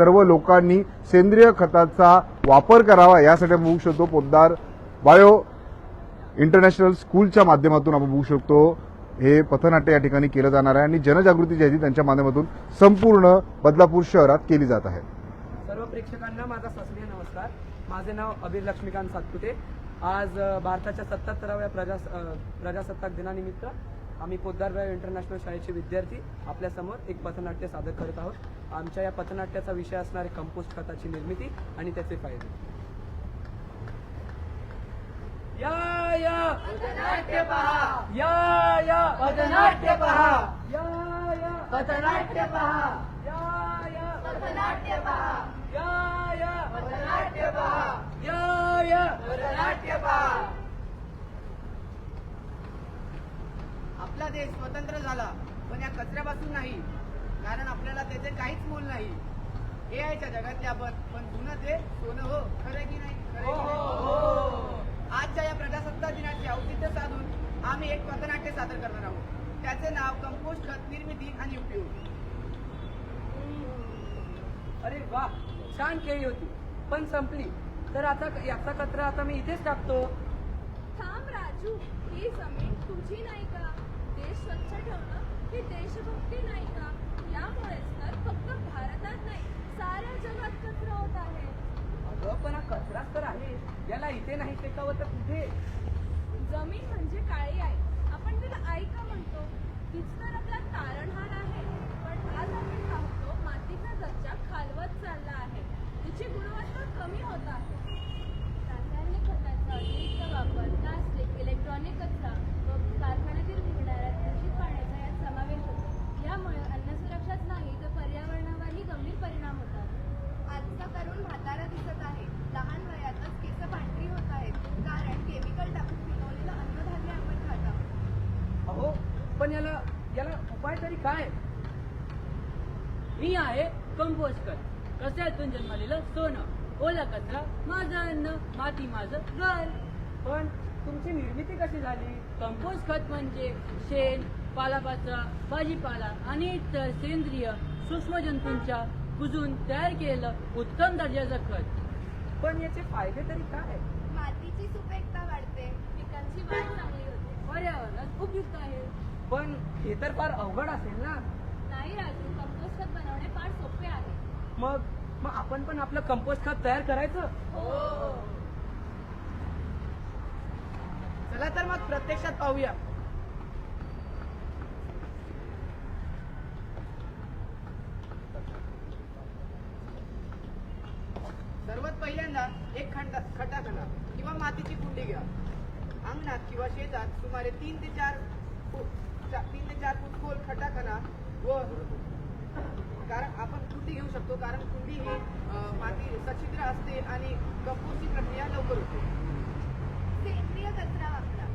सर्व लोकांनी सेंद्रिय खताचा वापर करावा यासाठी आपण बघू शकतो पोद्दार बायो इंटरनॅशनल स्कूलच्या माध्यमातून आपण बघू शकतो. हे पथनाट्य या ठिकाणी केलं जाणार आहे आणि जनजागृती जी आहे ती त्यांच्या माध्यमातून संपूर्ण बदलापूर शहरात केली जात आहे. सर्व प्रेक्षकांना माझा सस्नेह नमस्कार. माझे नाव अबीर लक्ष्मीकांत सातपुते. आज भारताच्या सत्याहत्तराव्या प्रजा प्रजासत्ताक दिनानिमित्त आम्ही पोद्दारबाई इंटरनॅशनल शाळेचे विद्यार्थी आपल्यासमोर एक पथनाट्य सादर करत आहोत. आमच्या या पथनाट्याचा विषय असणारे कंपोस्ट खताची निर्मिती आणि त्याचे फायदे. या या. पथनाट्य पहा. या या. पथनाट्य पहा. या या. पथनाट्य पहा. या या. पथनाट्य पहा. या या. पथनाट्य पहा. या या. पथनाट्य पहा. आपला देश स्वतंत्र झाला पण या कचऱ्यापासून नाही. कारण आपल्याला त्याचे काहीच मोल नाही. ए आयच्या जगातले आपण पण जुनं ते सोनं हो. खरं की नाही? खरं की नाही? आजच्या या प्रजासत्ताक दिनाचे औचित्य साधून आम्ही एक पथनाट्य सादर करणार आहोत. त्याचे नाव कंपोस्ट खत निर्मिती आणि उपयोग. अरे वा छान खेळी होती. पण संपली. तर आता याचा कचरा आता मी इथेच टाकतो. थांब राजू ही जमीन तुझी नाही का? देश स्वच्छ ठेवणं ही देशभक्ती नाही का? यामुळेच तर फक्त भारतात नाही साऱ्या जगात कचरा होत आहे. अगं पण हा कचराच तर आहे. याला इथे नाही फेकावं तर कुठे? जमीन म्हणजे काळी आई. आपण तिला आई का म्हणतो? तीच तर आपला तारणहार आहे. पण आज आपण पाहतो मातीचा दर्जा खालवत चालला आहे. तिची गुणवत्ता कमी होत आहे. रासायनिक खतांचा अतिरिक्त वापर प्लास्टिक इलेक्ट्रॉनिक कचरा व कारखान्यातील निघणाऱ्या दूषित पाण्याचा यात समावेश होतो यामुळे अन्न सुरक्षाच नाही तर पर्यावरणावरही गंभीर परिणाम होतात आजचा तरुण म्हातारा दिसत आहे लहान वयातच केस पांढरी होत आहेत कारण केमिकल टाकून पिकवलेलं अन्नधान्य आपण खात आहोत अहो पण याला याला उपाय तरी काय? मी आहे कंपोस्ट खत कचऱ्यातून जन्मलेलं? सोनं. ओला कचरा माझं अन्न माती माझं घर. पण तुमची निर्मिती कशी झाली? कंपोस्ट खत म्हणजे शेण पालापाचोळा भाजीपाला आणि इतर सेंद्रिय सूक्ष्मजंतूंच्या कुजून तयार केलेलं उत्तम दर्जाचं खत. पण याचे फायदे तरी काय? मातीची सुपीकता वाढते. पिकांची वाढ चांगली होते. पर्यावरणात उपयुक्त आहे. पण हे तर फार अवघड असेल ना? नाही राजू कंपोस्ट खत बनवणे फार सोपे आहे. मग मग आपण पण आपलं कंपोस्ट खत तयार करायचं? चला तर मग प्रत्यक्षात पाहूया. सर्वात पहिल्यांदा एक खंड खटाखणा किंवा मातीची कुंडी घ्या. अंगणात किंवा शेतात सुमारे तीन ते चार फूट तीन ते चार फूट खोल खटाखणा व कारण आपण कुंडी घेऊ शकतो कारण कुंडी ही माती सच्छिद्र असते आणि कंपोस्टची प्रक्रिया लवकर होते. सेंद्रिय कचरा वापरा.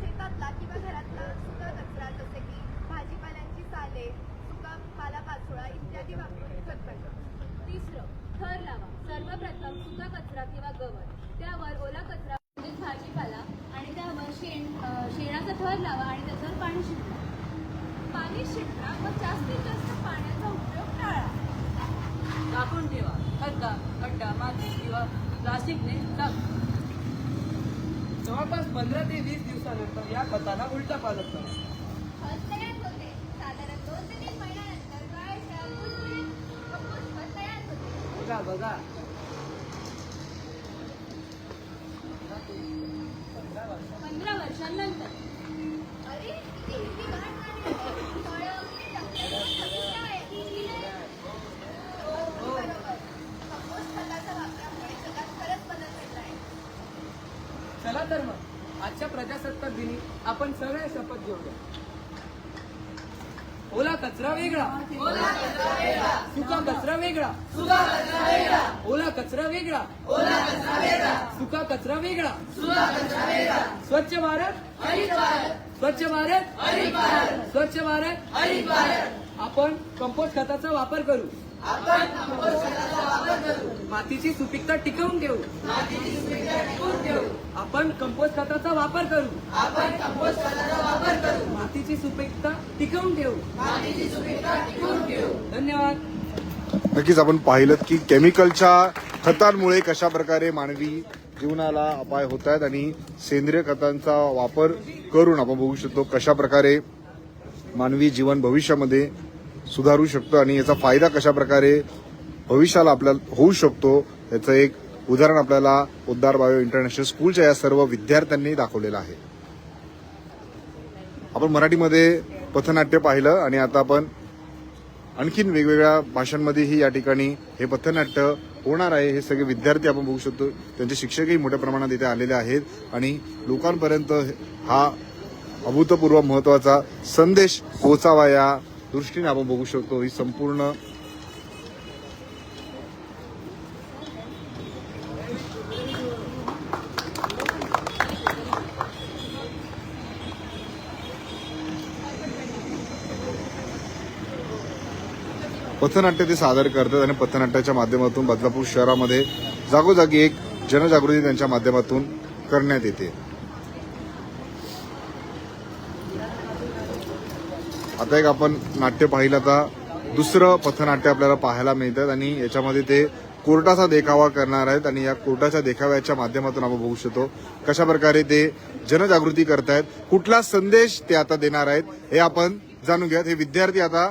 शेतातला किंवा घरातला सुका कचरा जसे की भाजीपाल्यांची साले सुका पालापाचोळा इत्यादी वापरून खत तिसरं थर लावा. सर्वप्रथम सुका कचरा किंवा गवत. त्यावर ओला कचरा म्हणजेच भाजीपाला आणि त्यावर शेण शेणाचा थर लावा आणि पाणी शिंपडा व जास्तीत जास्त पाण्याचा उपयोग टाळा. टाकून ठेवा. खड्डा खड्डा माती किंवा प्लास्टिकने टाक. जवळपास पंधरा ते वीस दिवसानंतर या खताला उलटा पालट करा. खत तयार होते साधारण दोन ते तीन महिन्यानंतर गायच्या कुजबुजीत कंपोस्ट खत तयार होते बघा बघा. पंधरा वर्षांनंतर अरे किती हिरवीगार झाली आहे. फळं, किती टवटवीत बगीचा आहे. किती नाही? हो, बरोबर. कंपोस्ट खताच्या वापरामुळे जगात खरंच बदल घडला आहे. चला तर मग. आजच्या प्रजासत्ताक दिनी आपण सगळे शपथ घेऊया. ओला कचरा वेगळा. सुका कचरा वेगळा. ओला कचरा वेगळा. सुका कचरा वेगळा. स्वच्छ भारत. स्वच्छ भारत. स्वच्छ भारत. आपण कंपोस्ट खताचा वापर करू. मातीची सुपीकता टिकवून ठेवू आपण कंपोस्ट खताचा वापर करू. मातीची सुपीकता टिकवून ठेवू धन्यवाद. नक्कीच आपण पाहिलं की केमिकलच्या खतांमुळे कशा प्रकारे मानवी जीवनाला अपाय होत आहेत आणि सेंद्रिय खतांचा वापर करून आपण बघू शकतो कशा प्रकारे मानवी जीवन भविष्यामध्ये सुधारू शकतो आणि याचा फायदा कशा प्रकारे भविष्याला आपल्याला होऊ शकतो याचं एक उदाहरण आपल्याला उद्धार बायो इंटरनॅशनल स्कूलच्या या सर्व विद्यार्थ्यांनी दाखवलेलं आहे. आपण मराठीमध्ये पथनाट्य पाहिलं आणि आता आपण आणखीन वेगवेगळ्या भाषांमध्येही या ठिकाणी हे पथनाट्य होणार आहे हे सगळे विद्यार्थी आपण बघू शकतो. त्यांचे शिक्षकही मोठ्या प्रमाणात इथे आलेले आहेत आणि लोकांपर्यंत हा अभूतपूर्व महत्त्वाचा संदेश पोहोचावा या दृष्टीने आपण बघू शकतो. ही संपूर्ण पथनाट्य ते सादर करतात आणि पथनाट्याच्या माध्यमातून बदलापूर शहरामध्ये जागोजागी एक जनजागृती त्यांच्या माध्यमातून करण्यात येते. आता एक आपण नाट्य पाहिलं आता दुसरं पथनाट्य आपल्याला पाहायला मिळतात आणि याच्यामध्ये ते कोर्टाचा देखावा करणार आहेत आणि या कोर्टाच्या देखाव्याच्या माध्यमातून आपण बघू शकतो कशा प्रकारे ते जनजागृती करतायत कुठला संदेश ते आता देणार आहेत हे आपण जाणून घ्यात हे विद्यार्थी आता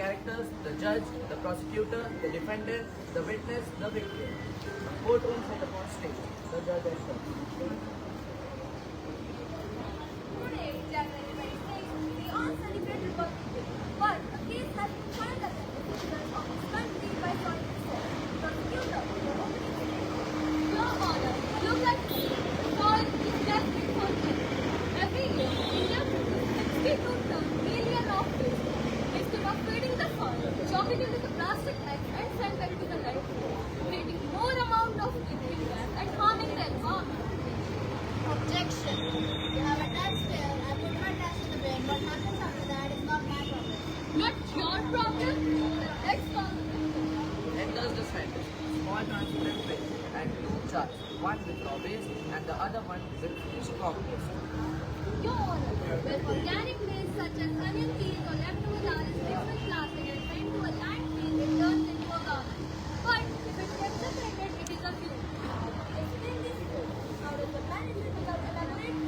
The characters, the judge, the prosecutor, the defendant, the witness, the victim. Courtroom set upon stage. The judge and jury. Today, January 26, we all celebrate Republic Day. But a case has been filed against the citizens of this country by Soil Prosecutor, the opening statement. Your Honor, look at this. Soil is desperate for change. Every year, India produces 62 ton million of waste. Instead of feeding the soil, chop it into the plastic bags and send back to the landfill, creating more amount of greenhouse gas and harming the environment. Objection. You have a taxpayer. I put my tax in the bin. What happens after that is not my problem. Not your problem. Let's call the witness. Enters the sentence. Small transparent bin and jars. One with raw waste and the other one with strong waste. Your Honor, when organic waste such as onion peels or leftover are is mixed with plastic and sent to a landfill, it turns into a garbage. But if it gets separated, it is a fuel. Explain this code. How does the management without elaborate?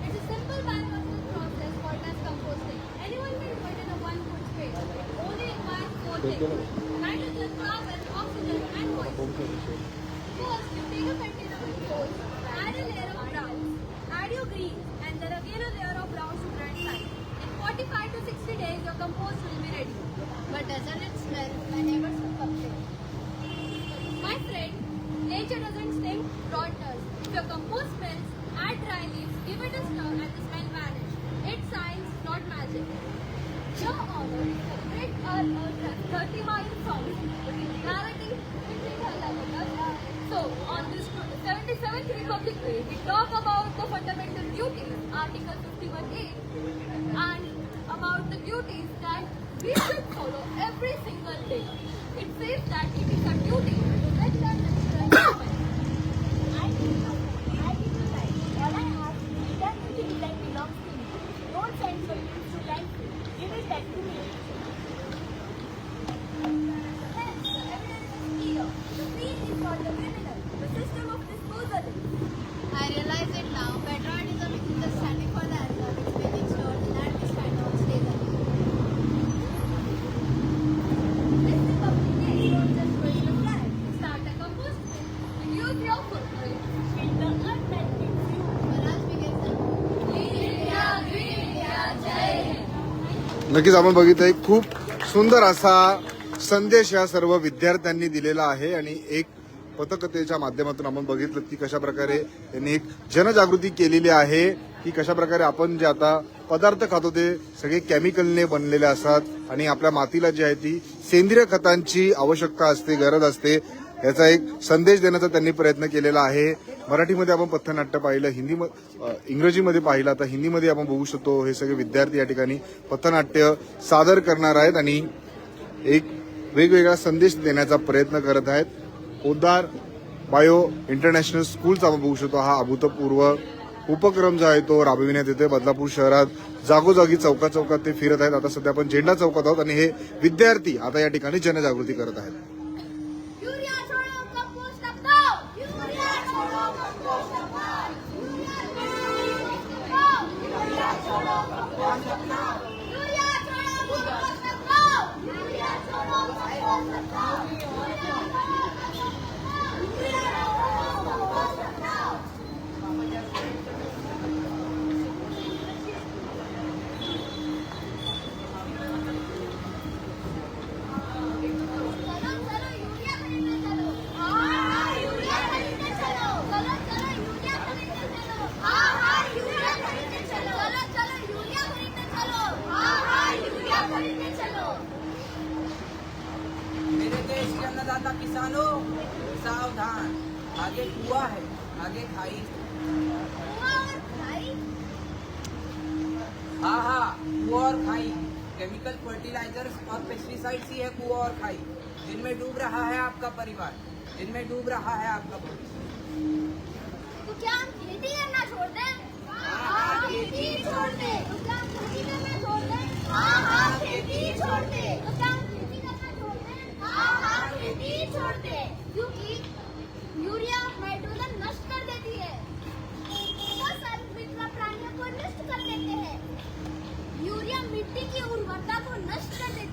It's a simple biological process called as composting. Anyone can do it in a one foot space. It only requires four things. Nitrogen, carbon, oxygen and moisture. Take a container with coal, add a layer of browns, add your greens, and then again a layer of brown and. In 45 to 60 days, your compost will be ready. But doesn't it smell? My neighbors will complain. My friend, nature doesn't stink, rot does. If your compost smells, add dry leaves, give it a stir, and the smell vanish. It's science, not magic. We talk about the fundamental duties, Article 51A, and about the duties that we should follow every single day. It says that it is a duty नक्कीच आपण बघितलंय खूप सुंदर असा संदेश या सर्व विद्यार्थ्यांनी दिलेला आहे आणि एक पथकथेच्या माध्यमातून आपण बघितलं की कशा प्रकारे त्यांनी एक जनजागृती केलेली आहे की कशा प्रकारे आपण जे आता पदार्थ खातो ते सगळे केमिकलने बनलेले असतात आणि आपल्या मातीला जी आहे ती सेंद्रिय खतांची आवश्यकता असते गरज असते याचा एक संदेश देण्याचा त्यांनी प्रयत्न केलेला आहे. मराठीमध्ये आपण पथनाट्य पाहिलं हिंदी इंग्रजीमध्ये पाहिलं आता हिंदीमध्ये आपण बघू शकतो हे सगळे विद्यार्थी या ठिकाणी पथनाट्य सादर करणार आहेत आणि एक वेगवेगळा संदेश देण्याचा प्रयत्न करत आहेत. पोद्दार बायो इंटरनॅशनल स्कूलचा आपण बघू शकतो हा अभूतपूर्व उपक्रम जो आहे तो राबविण्यात येतोय. बदलापूर शहरात जागोजागी चौका चौकात ते फिरत आहेत. आता सध्या आपण झेंडा चौकात आहोत आणि हे विद्यार्थी आता या ठिकाणी जनजागृती करत आहेत. कुआ और खाई। केमिकल फर्टिलाइजर्स और पेस्टिसाइड्स ही है कुआ और खाई। जिनमें डूब रहा है आपका परिवार। जिनमें डूब रहा है आपका तो क्या हम खेती करना छोड़ दें? हाँ खेती छोड़ दें। तो क्या हम खेती करना छोड़ दें? हाँ हाँ खेती छोड़ दें। तो क्या हम खेती करना छोड़ दें? हाँ हाँ खेती छोड़ दें। क्योंकि यूरिया नाइट्रोजन नष्ट कर देती है। मित्र प्राणियों को नष्ट कर देते हैं? यूरिया मिट्टी की उर्वरता को नष्ट कर देती.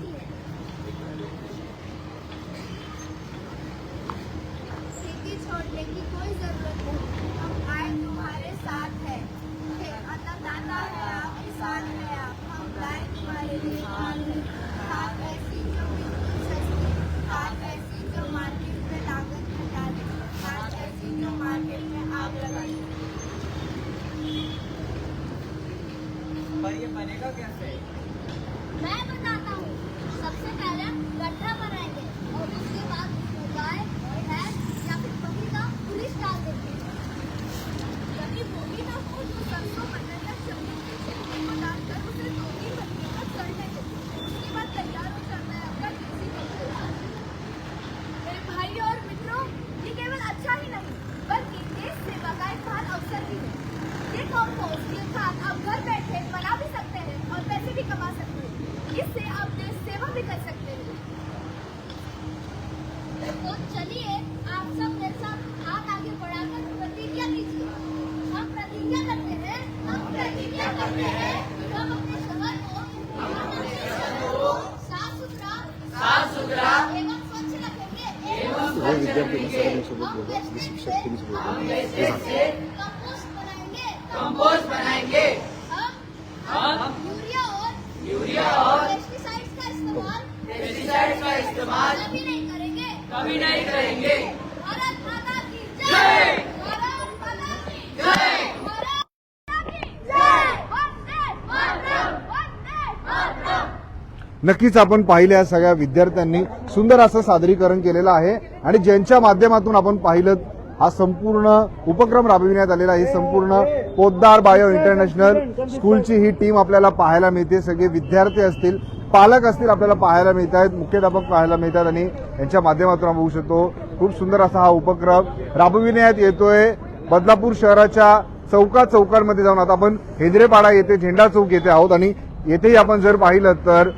नक्कीच आपण पाहिल्या या सगळ्या विद्यार्थ्यांनी सुंदर असं सादरीकरण केलेलं आहे आणि ज्यांच्या माध्यमातून आपण पाहिलं हा संपूर्ण उपक्रम राबविण्यात आलेला आहे. ही संपूर्ण पोद्दार बायो इंटरनॅशनल स्कूलची ही टीम आपल्याला पाहायला मिळते सगळे विद्यार्थी असतील पालक असतील आपल्याला पाहायला मिळत आहेत मुख्याध्यापक पाहायला मिळतात आणि यांच्या माध्यमातून आपण बघू शकतो खूप सुंदर असा हा उपक्रम राबविण्यात येतोय बदलापूर शहराच्या चौका चौकांमध्ये जाऊन आता आपण हेंद्रेपाडा येथे झेंडा चौक येथे आहोत आणि येथेही आपण जर पाहिलं तर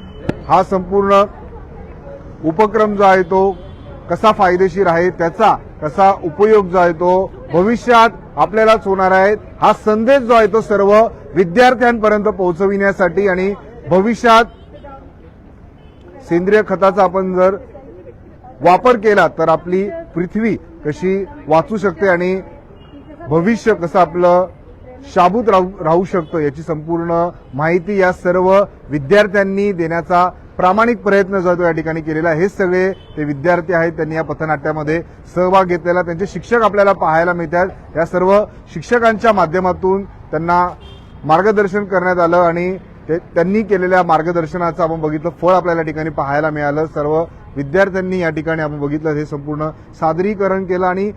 हा संपूर्ण उपक्रम जो आहे तो कसा फायदेशीर आहे त्याचा कसा उपयोग जो आहे तो भविष्यात आपल्यालाच होणार आहे हा संदेश जो आहे तो सर्व विद्यार्थ्यांपर्यंत पोहोचविण्यासाठी आणि भविष्यात सेंद्रिय खताचा आपण जर वापर केला तर आपली पृथ्वी कशी वाचू शकते आणि भविष्य कसं आपलं शाबूत राहू राहू शकतो याची संपूर्ण माहिती या सर्व विद्यार्थ्यांनी देण्याचा प्रामाणिक प्रयत्न जो या ठिकाणी केलेला हे सगळे ते विद्यार्थी आहेत त्यांनी या पथनाट्यामध्ये सहभाग घेतलेला त्यांचे शिक्षक आपल्याला पाहायला मिळतात. या सर्व शिक्षकांच्या माध्यमातून त्यांना मार्गदर्शन करण्यात आलं आणि ते त्यांनी केलेल्या मार्गदर्शनाचं आपण बघितलं फळ आपल्याला या ठिकाणी पाहायला मिळालं. सर्व विद्यार्थ्यांनी या ठिकाणी आपण बघितलं हे संपूर्ण सादरीकरण केलं आणि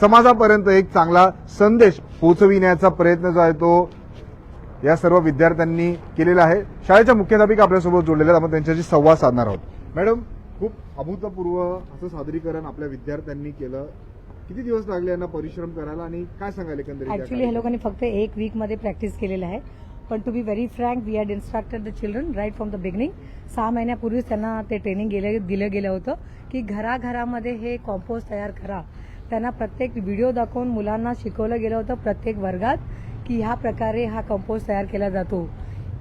समाजापर्यंत एक चांगला संदेश पोहोचविण्याचा प्रयत्न जो आहे तो या सर्व विद्यार्थ्यांनी केलेला आहे. शाळेच्या मुख्याध्यापिका आपल्यासोबत जोडलेल्या आहेत. आपण त्यांच्याशी संवाद साधणार आहोत. मॅडम खूप अभूतपूर्व असं सादरीकरण आपल्या विद्यार्थ्यांनी केलं. किती दिवस लागले यांना परिश्रम करायला आणि काय सांगाल एकंदरीत ऍक्च्युली हे लोकांनी फक्त एक वीकमध्ये प्रॅक्टिस केलेलं आहे. पण to be very frank we had instructed the children right from the beginning सहा महिन्यापूर्वीच त्यांना ते ट्रेनिंग गेलं दिलं गेलं होतं की घराघरामध्ये हे कॉम्पोस्ट तयार करा. त्यांना प्रत्येक व्हिडिओ दाखवून मुलांना शिकवलं गेलं होतं प्रत्येक वर्गात की ह्या प्रकारे हा कंपोस्ट तयार केला जातो.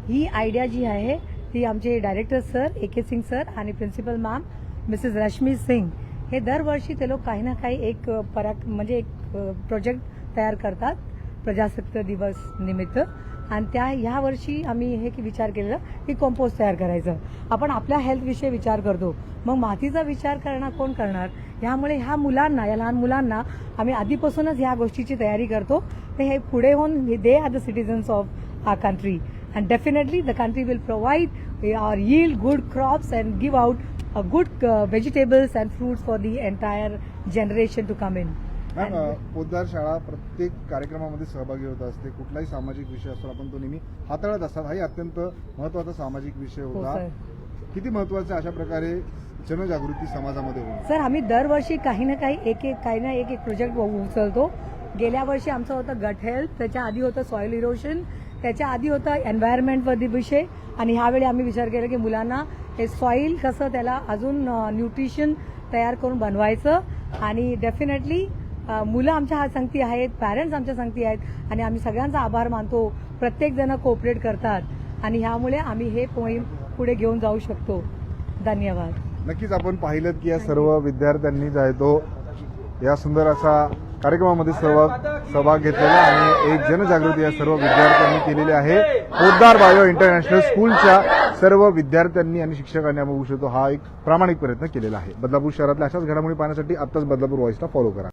ही आयडिया जी आहे ती आमचे director sir A K Singh sir आणि principal ma'am Mrs Rashmi Singh हे दरवर्षी ते लोक काही ना काही एक परा पराक म्हणजे एक प्रोजेक्ट तयार करतात. प्रजासत्ताक दिवस निमित्त. आणि त्या ह्या वर्षी आम्ही हे की विचार केलेला की कंपोस्ट तयार करायचं. आपण आपल्या हेल्थविषयी विचार करतो. मग मातीचा विचार करणार कोण करणार? ह्यामुळे ह्या मुलांना या लहान मुलांना आम्ही आधीपासूनच ह्या गोष्टीची तयारी करतो. ते हे पुढे होऊन they are the citizens of our country and definitely the country will provide or yield good crops and give out good vegetables and fruits for the entire generation to come in. Ma'am uh, Poddar शाळा प्रत्येक कार्यक्रमामध्ये सहभागी होत असते. कुठलाही सामाजिक विषय असतो आपण तो नेहमी हाताळत असतात. हाही अत्यंत महत्त्वाचा सामाजिक विषय हो होता सर किती महत्वाचं अशा प्रकारे जनजागृती समाजामध्ये होणं सर आम्ही दरवर्षी काही ना काही एक एक काही ना एक एक प्रोजेक्ट उचलतो. गेल्या वर्षी आमचं होतं गट हेल्थ त्याच्या आधी होतं सॉइल इरोशन त्याच्या आधी होतं एन्व्हायरमेंटवरती विषय आणि ह्यावेळी आम्ही विचार केला की मुलांना हे सॉईल कसं त्याला अजून न्यूट्रिशन तयार करून बनवायचं. आणि डेफिनेटली मुलं आमच्या हा संगती आहेत पॅरेंट्स आमच्या संगती आहेत आणि आम्ही सगळ्यांचा आभार मानतो. प्रत्येक जण कोऑपरेट करतात. आणि ह्यामुळे आम्ही हे मोहीम पुढे घेऊन जाऊ शकतो. धन्यवाद. नक्कीच आपण पाहिलं की या सर्व विद्यार्थ्यांनी जाय तो या सुंदर असा कार्यक्रमामध्ये सहभाग सहभाग घेतलेला आणि एक जनजागृती या सर्व विद्यार्थ्यांनी केलेली आहे. पोद्दार बायो इंटरनॅशनल स्कूलच्या सर्व विद्यार्थ्यांनी आणि शिक्षकांनी आपण बघू शकतो हा एक प्रामाणिक प्रयत्न केलेला आहे. बदलापूर शहरातल्या अशाच घडामोडी पाहण्यासाठी आत्ताच बदलापूर व्हॉइसला फॉलो करा.